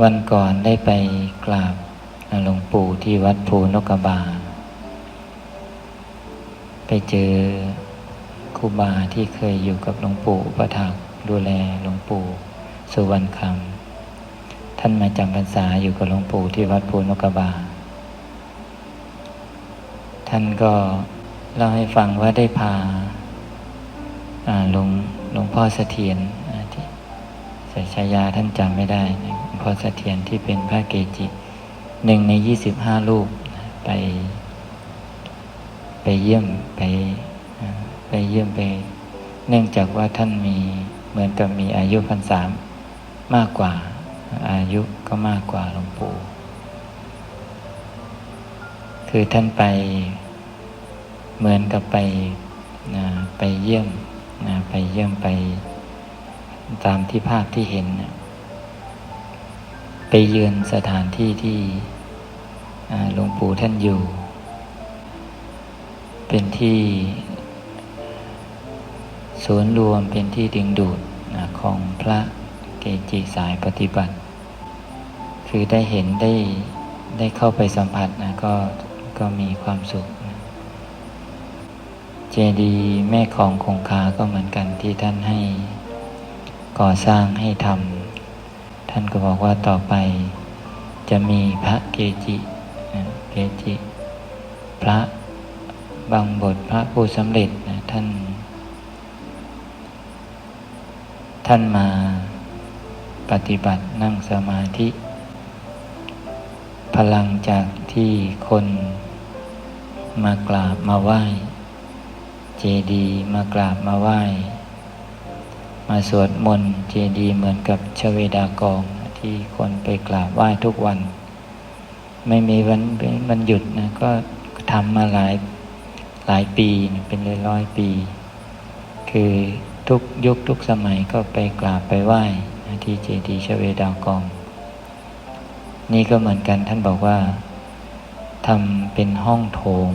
วันก่อนได้ไปกราบหลวงปู่ที่วัดภูนกกระบา ไปเจอครูบาที่เคยอยู่กับหลวงปู่ประถักดูแลหลวงปู่สุวรรณคำท่านมาจำพรรษาอยู่กับหลวงปู่ที่วัดภูนกกระบา ท่านก็เล่าให้ฟังว่าได้พาหลวงหลวงพ่อเสถียรอ่าที่ใส่ชายาท่านจำไม่ได้นะ พ่อเสถียรที่เป็นพระเกจิหนึ่งในยี่สิบห้าลูกนะไป ไปเยี่ยมไปไปเยี่ยมไป เนื่องจากว่าท่านมีเหมือนกับมีอายุพรรษามากกว่า อายุก็มากกว่าหลวงปู่คือท่านไปเหมือนกับไปนะไปเยี่ยมนะไปเยี่ยมไปตามที่ภาพที่เห็นนะ ไปเยือนสถานที่ที่หลวงปู่ท่านอยู่ เป็นที่ศูนย์รวมเป็นที่ดึงดูดของพระเกจิสายปฏิบัติ คือได้เห็นได้ได้เข้าไปสัมผัสนะก็ก็มีความสุข เจดีแม่ของคงคาก็เหมือนกันที่ท่านให้ก่อสร้างให้ทำ ท่านก็บอกว่าต่อไป จะมีพระเกจินะเกจิ พระบางบทพระผู้สำเร็จนะท่าน ท่านมาปฏิบัตินั่งสมาธิ พลังจากที่คนมากราบมาไหว้ เจดีมากราบมาไหว้ มาสวดมนต์เจดีเหมือนกับชเวดากองที่คนไปกราบไหว้ทุกวัน ไม่มีวันวันหยุดนะก็ทำมาหลายหลายปีเป็นร้อยร้อยปี คือทุกยุคทุกสมัยก็ไปกราบไปไหว้ที่เจดีชเวดากอง นี่ก็เหมือนกันท่านบอกว่าทำเป็นห้องโถง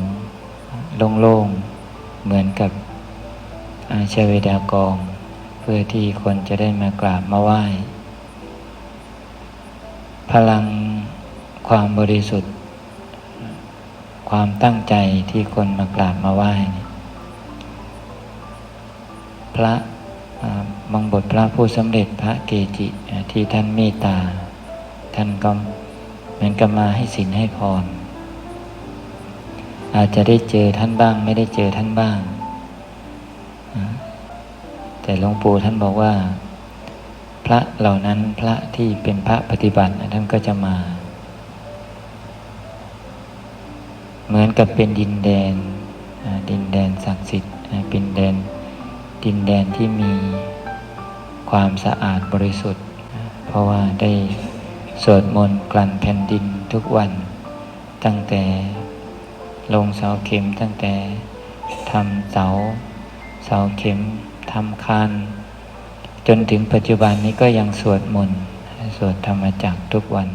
โล่งๆ เหมือนกับอาชเวดากอง พื่อที่คนจะได้มากราบมาไหว้ พลังความบริสุทธิ์ ความตั้งใจที่คนมากราบมาไหว้ พระบางบทพระผู้สำเร็จพระเกจิที่ท่านเมตตา ท่านก็เหมือนกับมาให้สินให้พร อาจจะได้เจอท่านบ้าง ไม่ได้เจอท่านบ้าง แต่หลวงปู่ท่านบอกว่า พระเหล่านั้นพระที่เป็นพระปฏิบัติท่านก็จะมา เหมือนกับเป็นดินแดนดินแดนศักดิ์สิทธิ์เป็นแดนดินแดนที่มีความสะอาดบริสุทธิ์ เพราะว่าได้สวดมนต์กลั่นแผ่นดินทุกวัน ตั้งแต่ลงเสาเข็มตั้งแต่ทำเสาเสาเข็ม ทำคานจนถึงปัจจุบันนี้ก็ยังสวดมนต์สวดธรรมจักทุกวัน